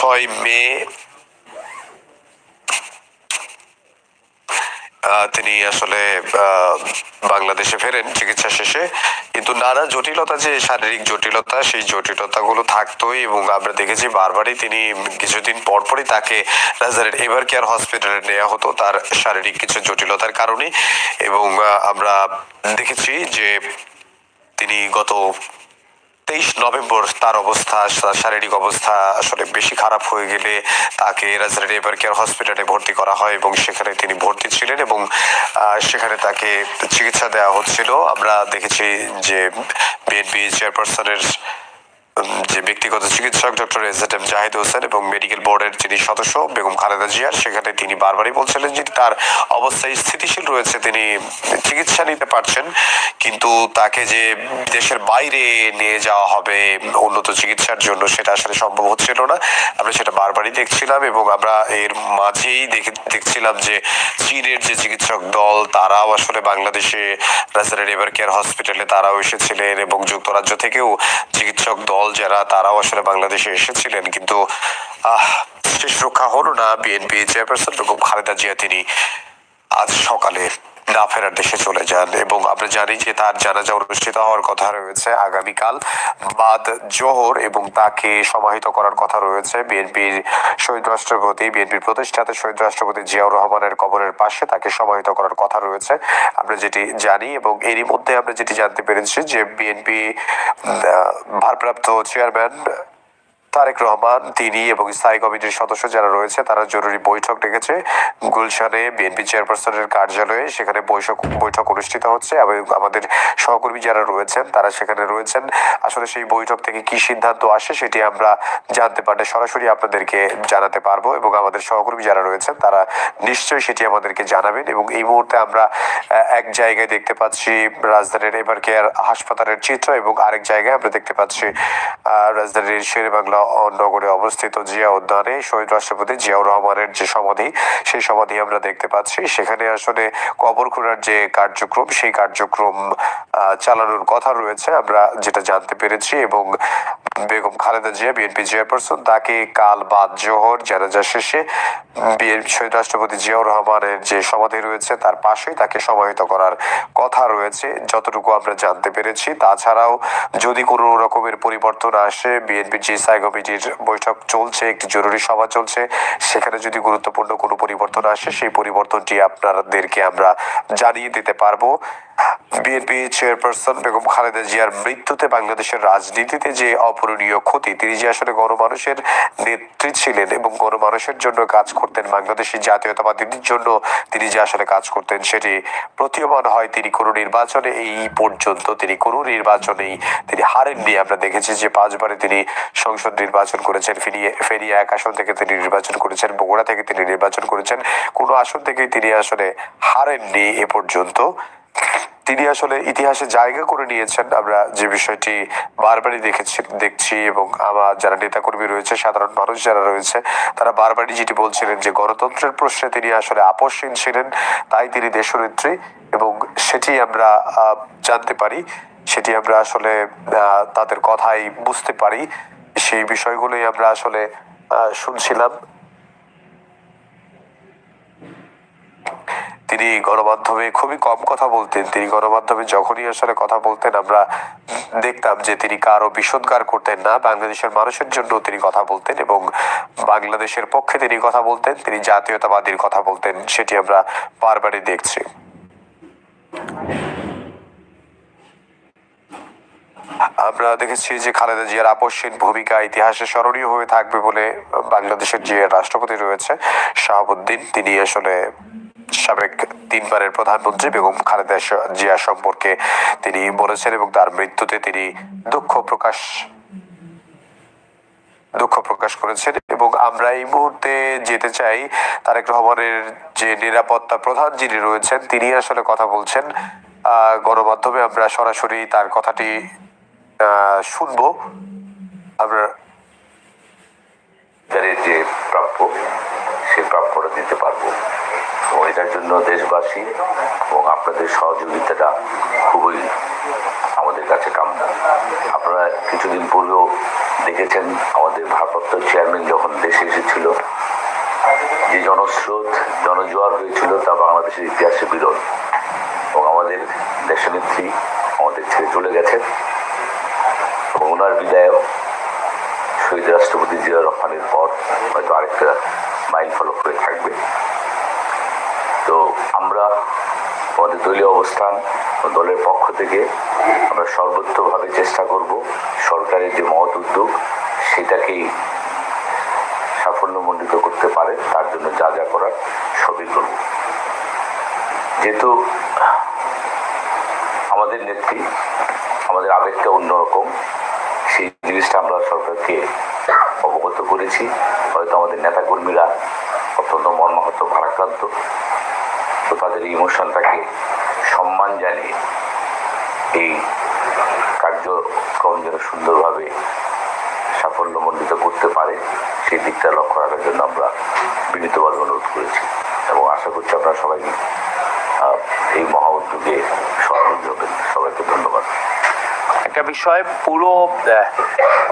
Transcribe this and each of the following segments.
ছয় মে তিনি আসলে বাংলাদেশে ফেরেন চিকিৎসা শেষে। কিন্তু নানা জটিলতা যে শারীরিক জটিলতা, সেই জটিলতাগুলো থাকতোই এবং আমরা দেখেছি বারবারই তিনি কিছুদিন পরপরই তাকে রাজধানীর এভার কেয়ার হসপিটালে নেওয়া হতো তার শারীরিক কিছু জটিলতার কারণে। এবং আমরা দেখেছি যে তিনি গত তেইশ নভেম্বর তার অবস্থা, তার শারীরিক অবস্থা আসলে বেশি খারাপ হয়ে গেলে তাকে রাজধানী এবার কেয়ার হসপিটালে ভর্তি করা হয় এবং সেখানে তিনি ভর্তি ছিলেন এবং সেখানে তাকে চিকিৎসা দেওয়া হচ্ছিল। আমরা দেখেছি যে বিএনপি চেয়ারপারসনের যে ব্যক্তিগত চিকিৎসক doctor A Z M Zahid Hossain এবং মেডিকেল বোর্ডের যিনি সদস্য বেগম খালেদা জিয়ার, সেখানে তিনি বারবারই বলছিলেন যে তার অবস্থায় স্থিতিশীল রয়েছে, তিনি চিকিৎসা নিতে পারছেন, কিন্তু তাকে যে দেশের বাইরে নিয়ে যাওয়া হবে উন্নত চিকিৎসার জন্য সেটা আসলে সম্ভব হচ্ছিল না। আমরা সেটা বারবারই দেখছিলাম এবং আমরা এর মাঝেই দেখে দেখছিলাম যে চীনের যে চিকিৎসক দল, তারাও আসলে বাংলাদেশে রাজধানীর এবার কেয়ার হসপিটালে তারাও এসেছিলেন এবং যুক্তরাজ্য থেকেও চিকিৎসক দল যারা, তারাও আসলে বাংলাদেশে এসেছিলেন। কিন্তু, আহ, শেষ রক্ষা হলো না বিএনপি চেয়ারপারসন খালেদা জিয়া। তিনি আজ সকালে না ফেরার দেশে চলে যান এবং আমরা জানি যে তার জানাজা অনুষ্ঠিত হওয়ার কথা রয়েছে আগামীকাল বাদ জোহর এবং তাকে সমাহিত করার কথা রয়েছে। বিএনপির শহীদ রাষ্ট্রপতি, বিএনপির প্রতিষ্ঠাতা শহীদ রাষ্ট্রপতি জিয়াউর রহমানের কবরের পাশে তাকে সমাহিত করার কথা রয়েছে। আমরা যেটি জানি এবং এরই মধ্যে আমরা যেটি জানতে পেরেছি যে বিএনপি ভারপ্রাপ্ত চেয়ারম্যান তারেক রহমান, তিনি এবং স্থায়ী কমিটির সদস্য যারা রয়েছে, তারা জরুরি বৈঠক ডেকেছে। গুলশানে বিএনপি চেয়ারপারসনের কার্যালয়ে সেখানে বৈঠক বৈঠক অনুষ্ঠিত হচ্ছে এবং আমাদের সহকর্মী যারা রয়েছেন, তারা সেখানে রয়েছেন। আসলে সেই বৈঠক থেকে কি সিদ্ধান্ত আসে সেটি আমরা জানতে পারলে সরাসরি আপনাদেরকে জানাতে পারব এবং আমাদের সহকর্মী যারা রয়েছেন, তারা নিশ্চয়ই সেটি আমাদেরকে জানাবেন এবং এই মুহূর্তে আমরা এক জায়গায় দেখতে পাচ্ছি রাজধানীর এবার কেয়ার হাসপাতালের চিত্র এবং আরেক জায়গায় আমরা দেখতে পাচ্ছি রাজধানীর শেরে বাংলা নগরে অবস্থিত জিয়া উদ্যানে শহীদ রাষ্ট্রপতি জিয়াউর রহমানের যে সমাধি, সেই সমাধি আমরা দেখতে পাচ্ছি। সেখানে আসলে কবর খোঁড়ার যে কার্যক্রম, সেই কার্যক্রম চালানোর কথা রয়েছে। আমরা যেটা জানতে পেরেছি এবং বেগম খালেদা জিয়া, বিএনপি চেয়ারপারসন, তাকে কাল বাদ জোহর, জানাজা শেষে বিএনপি শহীদ রাষ্ট্রপতি জিয়াউর রহমানের যে সমাধি রয়েছে, তার পাশেই তাকে সমাহিত করার কথা রয়েছে, যতটুকু আমরা জানতে পেরেছি। তাছাড়াও যদি কোনো রকমের পরিবর্তন আসে, বিএনপি জি স্থায়ী কমিটির বৈঠক চলছে, একটি জরুরি সভা চলছে। সেখানে যদি গুরুত্বপূর্ণ কোনো পরিবর্তন আসে, সেই পরিবর্তনটি আপনাদেরকে আমরা জানিয়ে দিতে পারব। বিএনপি চেয়ারপারসন বেগম খালেদা জিয়ার মৃত্যুতে বাংলাদেশের রাজনীতিতে যে অপূরণীয় ক্ষতি, তিনি যে আসলে গণমানুষের নেত্রী ছিলেন এবং গণমানুষের জন্য কাজ করতেন বাংলাদেশের জাতীয়তাবাদীদের জন্য তিনি যে আসলে কাজ করতেন সেটি প্রতীয়মান হয় তিনি কোনো নির্বাচনে, এই পর্যন্ত তিনি কোনো নির্বাচনেই তিনি হারেননি। আমরা দেখেছি যে পাঁচবারে তিনি সংসদ নির্বাচন করেছেন, ফিরিয়ে, ফেরিয়ে এক আসন থেকে তিনি নির্বাচন করেছেন, বগুড়া থেকে তিনি নির্বাচন করেছেন, কোনো আসন থেকেই তিনি আসলে হারেননি এ পর্যন্ত। তিনি আসলে ইতিহাসে জায়গা করে নিয়েছেন। আমরা যে বিষয়টি বারবারই দেখেছি, দেখছি এবং আমার যারা নেতাকর্মী রয়েছে, সাধারণ মানুষ যারা রয়েছে, তারা বারবারই যেটি বলছিলেন যে গণতন্ত্রের প্রশ্নে তিনি আসলে আপসহীন ছিলেন, তাই তিনি দেশনেত্রী এবং সেটি আমরা জানতে পারি, সেটি আমরা আসলে তাদের কথাই বুঝতে পারি। সেই বিষয়গুলোই আমরা আসলে শুনছিলাম। তিনি গণমাধ্যমে খুবই কম কথা বলতেন। তিনি গণমাধ্যমে যখনই আসলে কথা বলতেন, আমরা দেখতাম যে তিনি কারও বিষোদ্গার করতেন না। বাংলাদেশের মানুষের জন্য তিনি কথা বলতেন এবং বাংলাদেশের পক্ষে তিনি কথা বলতেন, তিনি জাতীয়তাবাদীর কথা বলতেন, সেটি আমরা বারবারই দেখছি। আমরা দেখেছি যে খালেদা জিয়ার আপসহীন ভূমিকা ইতিহাসে স্মরণীয় হয়ে থাকবে বলে বাংলাদেশের যে রাষ্ট্রপতি রয়েছে, শাহাবুদ্দিন, তিনি আসলে সাবেক তিনবারের প্রধানমন্ত্রী বেগম খালেদা জিয়া সম্পর্কে তিনি বলেছেন এবং তার মৃত্যুতে তিনি দুঃখ প্রকাশ দুঃখ প্রকাশ করেছেন এবং আমরা এই মুহূর্তে যেতে চাই তারেক রহমানের যে নিরাপত্তা প্রধান যিনি রয়েছেন, তিনি আসলে কথা বলছেন। গণমাধ্যমে আমরা সরাসরি তার কথাটি শুনব। আমরা যে প্রাপ্য সেই প্রাপ্যটা দিতে পারব। এটার জন্য দেশবাসী এবং আপনাদের সহযোগিতাটা খুবই আমাদের কাছে কাম্য আপনারা কিছুদিন পূর্বেও দেখেছেন আমাদের ভারপ্রাপ্ত চেয়ারম্যান যখন দেশে এসেছিল, যে জনস্রোত, জনজোয়ার হয়েছিল তা বাংলাদেশের ইতিহাসে বিরল এবং আমাদের দেশনেত্রী আমাদের ছেড়ে চলে গেছেন এবং ওনার বিদায়ও শহীদ রাষ্ট্রপতি জিয়া রহমানের পর হয়তো আরেকটা মাইল ফলক হয়ে থাকবে। তো আমরা আমাদের দলীয় অবস্থান ও দলের পক্ষ থেকে আমরা সর্বোচ্চভাবে চেষ্টা করব সরকারের যে মহৎ উদ্যোগ, সেটাকেই সাফল্যমণ্ডিত করতে পারে, তার জন্য যা যা করার সবই করব। যেহেতু আমাদের নেত্রী, আমাদের আবেগটা অন্যরকম সেই জিনিসটা আমরা সরকারকে অবগত করেছি। হয়তো আমাদের নেতাকর্মীরা অত্যন্ত মর্মাহত, ভারাক্রান্ত। তো তাদের ইমোশনটাকে সম্মান জানিয়ে এই কার্যক্রম যেন সুন্দরভাবে সাফল্যমণ্ডিত করতে পারে, সেই দিকটা লক্ষ্য রাখার জন্য আমরা বিনীতভাবে অনুরোধ করেছি। এবং আশা করছি আপনারা সবাই এই মহা উদ্যোগে সহযোগী সবাইকে ধন্যবাদ। একটা বিষয়, পুরো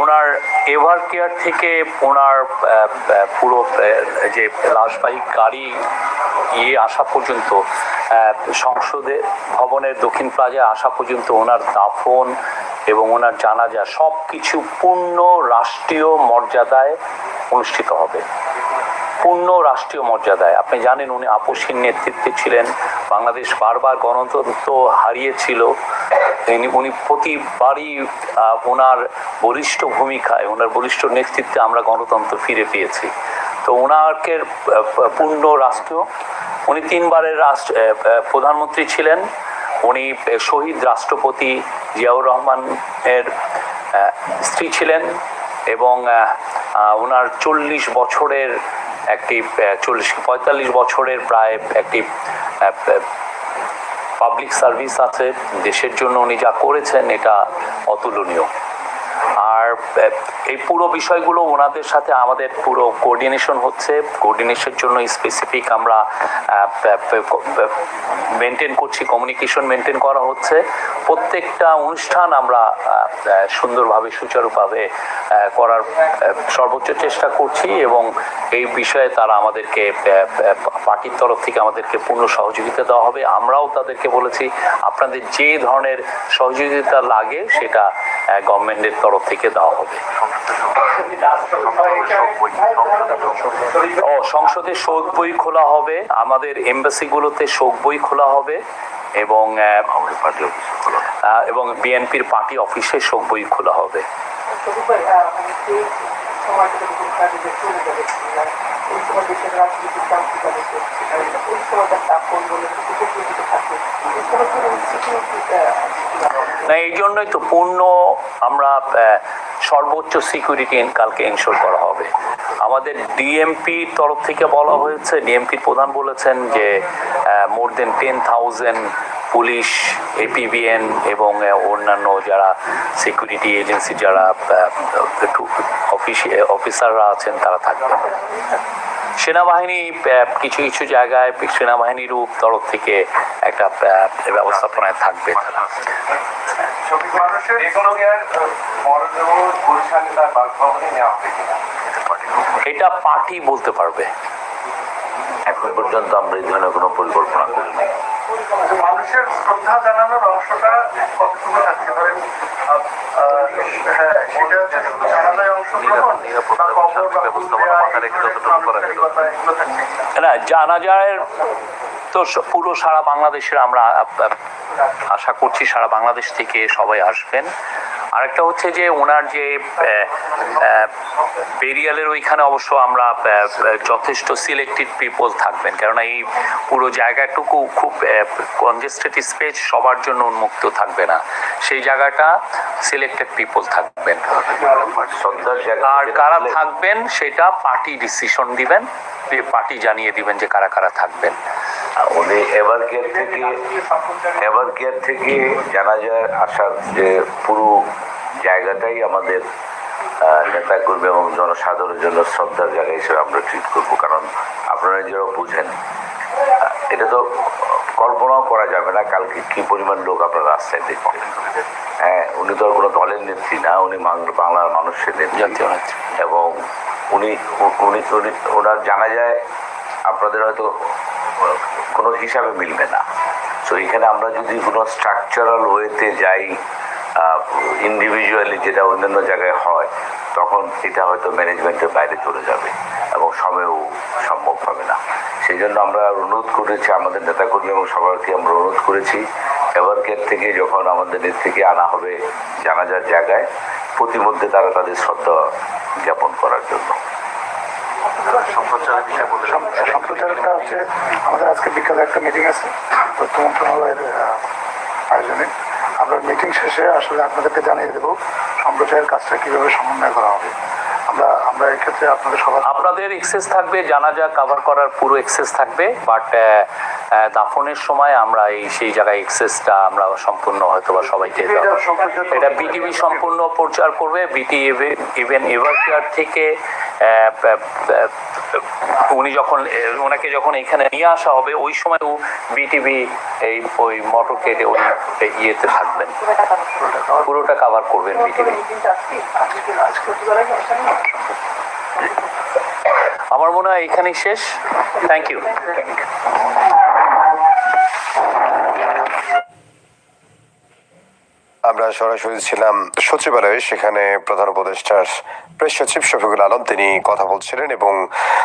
ওনার এভার কেয়ার থেকে ওনার পুরো যে লাশবাহী গাড়ি ইয়ে আসা পর্যন্ত সংসদে, ভবনের দক্ষিণ প্লাজায় আসা পর্যন্ত ওনার দাফন এবং ওনার জানাজা সব কিছু পূর্ণ রাষ্ট্রীয় মর্যাদায় অনুষ্ঠিত হবে। পূর্ণ রাষ্ট্রীয় মর্যাদায়। আপনি জানেন উনি আপসীর নেতৃত্বে ছিলেন, বাংলাদেশ বারবার গণতন্ত্র হারিয়েছিল। উনি প্রতিবারই ওনার বলিষ্ঠ ভূমিকায়, ওনার বলিষ্ঠ নেতৃত্বে আমরা গণতন্ত্র ফিরে পেয়েছি। তো ওনাকে পূর্ণ রাষ্ট্র। উনি তিনবারের রাষ্ট্র প্রধানমন্ত্রী ছিলেন। উনি শহীদ রাষ্ট্রপতি জিয়াউর রহমানের স্ত্রী ছিলেন এবং ওনার চল্লিশ বছরের একটি চল্লিশ, পঁয়তাল্লিশ বছরের প্রায় একটি পাবলিক সার্ভিস আছে। দেশের জন্য উনি যা করেছেন, এটা অতুলনীয়। এই পুরো বিষয়গুলো ওনাদের সাথে আমাদের পুরো কোঅর্ডিনেশন হচ্ছে। কোঅর্ডিনেশনের জন্য স্পেসিফিক আমরা মেনটেন করছি কমিউনিকেশন মেনটেন করা হচ্ছে। প্রত্যেকটা অনুষ্ঠান আমরা সুন্দরভাবে, সুচারুভাবে করার সর্বোচ্চ চেষ্টা করছি এবং এই বিষয়ে তারা আমাদেরকে পার্টির তরফ থেকে আমাদেরকে পূর্ণ সহযোগিতা দেওয়া হবে। আমরাও তাদেরকে বলেছি, আপনাদের যে ধরনের সহযোগিতা লাগে সেটা গভর্নমেন্টের তরফ থেকে দেওয়া হবে। ও সংসদে শোক বই খোলা হবে। আমাদের এমবাসিগুলোতে শোক বই খোলা হবে এবং এবং বিএনপির পার্টি অফিসে শোক বই খোলা হবে। না, এই জন্যই তো পূর্ণ আমরা সর্বোচ্চ সিকিউরিটি কালকে এনশোর করা হবে। আমাদের ডিএমপি তরফ থেকে বলা হয়েছে ডিএমপির প্রধান বলেছেন যে more than ten thousand police APBN এবং অন্যান্য যারা সিকিউরিটি এজেন্সি যারা অফিসাররা আছেন তারা থাকবেন। সেনাবাহিনী কিছু কিছু জায়গায় সেনাবাহিনীরও তরফ থেকে একটা ব্যবস্থাপনায় থাকবে তারা। এটা পার্টি বলতে পারবে। এখন পর্যন্ত আমরা এই ধরনের কোনো পরিকল্পনা করিনি। মানুষের শ্রদ্ধা জানানোর অংশটা কতটুকু থাকতে পারেন হ্যাঁ সেটা হচ্ছে শুধু জানাজায় অংশগ্রহণ বা কবর বা ফুল দেয়া, এগুলো থাকছে। কিনা? না জানাজার তো পুরো সারা বাংলাদেশের আমরা আশা করছি সারা বাংলাদেশ থেকে সবাই আসবেন। আরেকটা হচ্ছে যে ওনার যে বেরিয়ালের ওইখানে অবশ্য আমরা যথেষ্ট সিলেক্টেড পিপল থাকবেন। কেননা এই পুরো জায়গাটুকু খুব কনজেস্টেড স্পেস সবার জন্য উন্মুক্ত থাকবে না। সেই জায়গাটা সিলেক্টেড পিপল থাকবেন। আর কারা থাকবেন সেটা পার্টি ডিসিশন দিবেন পার্টি জানিয়ে দিবেন যে কারা কারা থাকবেন। উনি এভার কেয়ার থেকে এভার কেয়ার থেকে জানা যায় আসার যে পুরো জায়গাটাই আমাদের আহ, করবে এবং জনসাধারণের জন্য শ্রদ্ধার জায়গা হিসেবে আমরা ট্রিট করব। কারণ আপনারা নিজেরাও বুঝেন এটা তো কল্পনাও করা যাবে না কালকে কি পরিমাণ লোক আপনার রাস্তায় দেখবেন হ্যাঁ উনি তো আর কোনো দলের নেত্রী না উনি বাংলার মানুষের নেত্রী। এবং উনি উনি উনি ওনার জানা যায় আপনাদের হয়তো কোনো হিসাবে মিলবে না। তো এখানে আমরা যদি কোনো স্ট্রাকচারাল ওয়েতে যাই ইন্ডিভিজুয়ালি যেটা অন্যান্য জায়গায় হয়, তখন এটা হয়তো ম্যানেজমেন্টের বাইরে চলে যাবে এবং সময়ও সম্ভব হবে না। সেই জন্য আমরা অনুরোধ করেছি আমাদের নেতাকর্মী এবং সবাইকে আমরা অনুরোধ করেছি এভারকের থেকে যখন আমাদের থেকে আনা হবে জানাজার জায়গায়, প্রতিমধ্যে তারা তাদের শ্রদ্ধা জ্ঞাপন করার জন্য। সম্প্রচারটা হচ্ছে আমাদের আজকে বিকালে একটা মিটিং আছে তথ্য মন্ত্রণালয়ের আয়োজনে আমরা মিটিং শেষে আসলে আপনাদেরকে জানিয়ে দেবো সম্প্রচারের কাজটা কীভাবে সমন্বয় করা হবে আমরা আমরা এক্ষেত্রে আপনাদের সবার আপনাদের এক্সেস থাকবে জানাজা কভার করার পুরো এক্সেস থাকবে বাট দাফনের সময় আমরা এই সেই জায়গায় এক্সেসটা আমরা সম্পূর্ণ হয়তো বা সবাইকে। এটা বিটিভি সম্পূর্ণ প্রচার করবে বিটি ইভেন এভার থেকে উনি যখন ওনাকে যখন এখানে নিয়ে আসা হবে, ওই সময় বিটিভি এই ওই মোটরকেটে ওই ইয়েতে থাকবেন। পুরোটা কভার করবেন বিটিভি? আমার মনে হয় এখানেই শেষ। থ্যাংক ইউ আমরা সরাসরি ছিলাম সচিবালয়ে, সেখানে প্রধান উপদেষ্টার প্রেস সচিব শফিকুল আলম তিনি কথা বলছিলেন এবং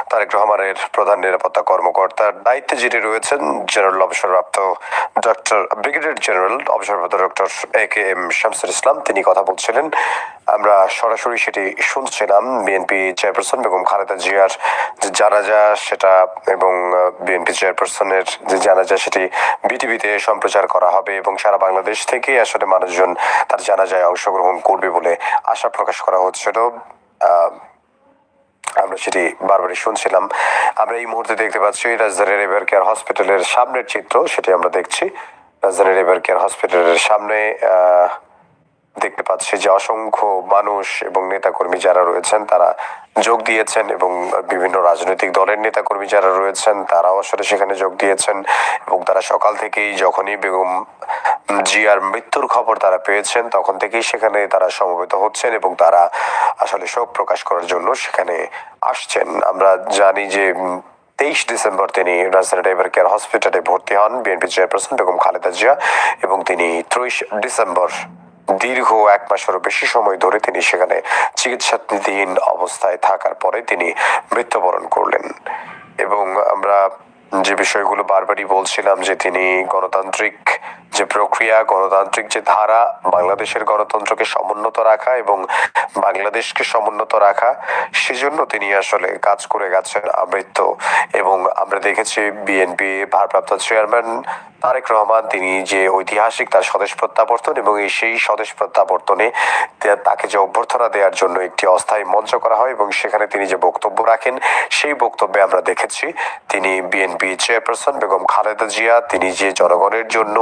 তারেক রহমানের প্রধান নিরাপত্তা কর্মকর্তার দায়িত্বে যিনি রয়েছেন, জেনারেল অবসরপ্রাপ্ত ডক্টর, ব্রিগেডিয়ার জেনারেল অবসরপ্রাপ্ত doctor A K M Shamsul Islam, তিনি কথা বলছিলেন। আমরা সরাসরি সেটি শুনছিলাম। বিএনপি চেয়ারপারসন বেগম খালেদা জিয়ার যে জানাজা সেটা এবং বিএনপি চেয়ারপারসনের যে জানাজা সেটি বিটিভিতে সম্প্রচার করা হবে এবং সারা বাংলাদেশ থেকে আসলে মানুষজন তার জানাজায় অংশগ্রহণ করবে বলে আশা প্রকাশ করা হচ্ছিল আমরা সেটি বারবারই শুনছিলাম। আমরা এই মুহূর্তে দেখতে পাচ্ছি রাজধানীর এবার কেয়ার হসপিটালের সামনের চিত্র সেটি আমরা দেখছি। রাজধানীর এবার কেয়ার হসপিটালের সামনে আহ, দেখতে পাচ্ছি যে অসংখ্য মানুষ এবং নেতাকর্মী যারা রয়েছেন, তারা যোগ দিয়েছেন এবং বিভিন্ন রাজনৈতিক দলের নেতাকর্মী যারা রয়েছেন, তারাও আসলে সেখানে যোগ দিয়েছেন এবং তারা সকাল থেকেই যখনই বেগম জিয়ার মৃত্যুর খবর তারা পেয়েছেন, তখন থেকেই সেখানে তারা সমবেত হচ্ছেন এবং তারা আসলে শোক প্রকাশ করার জন্য সেখানে আসছেন। আমরা জানি যে তেইশ ডিসেম্বর তিনি রাজধানী ডাইভার কেয়ার হসপিটালে ভর্তি হন। বিএনপি চেয়ারপারসন বেগম খালেদা জিয়া এবং তিনি ত্রিশ ডিসেম্বর দীর্ঘ এক মাসেরও বেশি সময় ধরে তিনি সেখানে চিকিৎসাধীন অবস্থায় থাকার পরে তিনি মৃত্যুবরণ করলেন। এবং আমরা যে বিষয়গুলো বারবারই বলছিলাম যে তিনি গণতান্ত্রিক যে প্রক্রিয়া, গণতান্ত্রিক যে ধারা, বাংলাদেশের গণতন্ত্রকে সমুন্নত রাখা এবং বাংলাদেশকে সমুন্নত রাখা, সেজন্য তিনি আসলে কাজ করে গেছেন আমৃত্য। এবং আমরা দেখেছি বিএনপি ভারপ্রাপ্ত চেয়ারম্যান তারেক রহমান, তিনি যে ঐতিহাসিক তার স্বদেশ প্রত্যাবর্তন এবং সেই স্বদেশ প্রত্যাবর্তনে তাকে যে অভ্যর্থনা দেওয়ার জন্য একটি অস্থায়ী মঞ্চ করা হয় এবং সেখানে তিনি যে বক্তব্য রাখেন, সেই বক্তব্যে আমরা দেখেছি, তিনি বিএনপি চেয়ারপারসন বেগম খালেদা জিয়া, তিনি যে জনগণের জন্য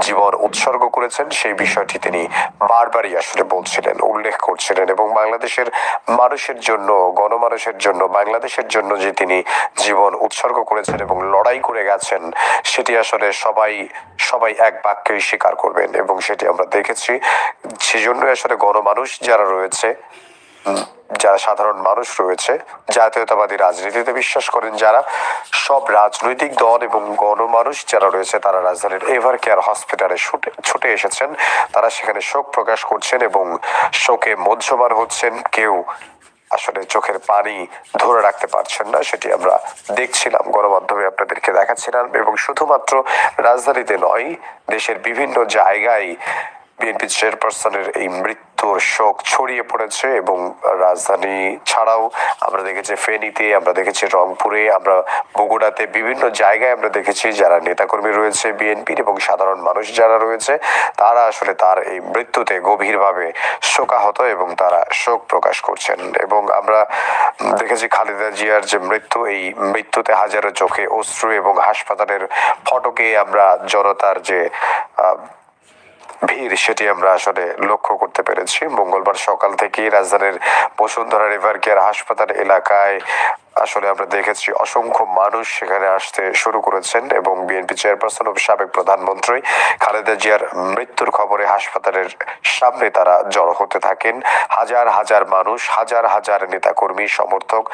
জীবন উৎসর্গ করেছেন, সেই বিষয়টি তিনি বারবারই আসলে বলছিলেন, উল্লেখ করছিলেন এবং বাংলাদেশের মানুষের জন্য, গণমানুষের জন্য, বাংলাদেশের জন্য যে তিনি জীবন উৎসর্গ করেছেন এবং লড়াই করে গেছেন, সেটি আসলে সবাই সবাই এক বাক্যেই স্বীকার করবেন এবং সেটি আমরা দেখেছি। সেজন্য আসলে গণমানুষ যারা রয়েছে যারা সাধারণ মানুষ রয়েছে, জাতীয়তাবাদী রাজনীতিতে বিশ্বাস করেন যারা, সব রাজনৈতিক দল এবং গণমানুষ যারা রয়েছে তারা রাজধানীর এভার কেয়ার হসপিটালে ছুটে ছুটে এসেছেন। তারা সেখানে শোক প্রকাশ করছেন এবং শোকে মধ্যমান হচ্ছেন। কেউ আসলে চোখের পানি ধরে রাখতে পারছেন না, সেটি আমরা দেখছিলাম। গণমাধ্যমে আপনাদেরকে দেখাচ্ছিলাম এবং শুধুমাত্র রাজধানীতে নয়, দেশের বিভিন্ন জায়গায় বিএনপি চেয়ারপারসনের এই মৃত্যুর শোক ছড়িয়ে পড়েছে এবং রাজধানী ছাড়াও আমরা দেখেছি ফেনীতে, আমরা দেখেছি রংপুরে, আমরা বগুড়াতে বিভিন্ন জায়গায় আমরা দেখেছি যারা নেতাকর্মী রয়েছে, বিএনপির এবং সাধারণ মানুষ যারা রয়েছে, তারা আসলে তার এই মৃত্যুতে গভীরভাবে শোকাহত এবং তারা শোক প্রকাশ করছেন। এবং আমরা দেখেছি খালেদা জিয়ার যে মৃত্যু, এই মৃত্যুতে হাজারো চোখে অশ্রু এবং হাসপাতালের ফটকে আমরা জনতার যে ভিড়, সেটি আমরা আসলে লক্ষ্য করতে পেরেছি। মঙ্গলবার সকাল থেকেই রাজধানীর বসুন্ধরা রিভার কেয়ার হাসপাতাল এলাকায় আসলে আমরা দেখেছি অসংখ্য মানুষ সেখানে আসতে শুরু করেছেন এবং বিএনপি চেয়ারপারসন ও সাবেক প্রধানমন্ত্রী খালেদা জিয়ার মৃত্যুর খবরে হাসপাতালের সামনে তারা জড়ো হতে থাকেন। হাজার হাজার মানুষ, হাজার হাজার নেতাকর্মী, সমর্থক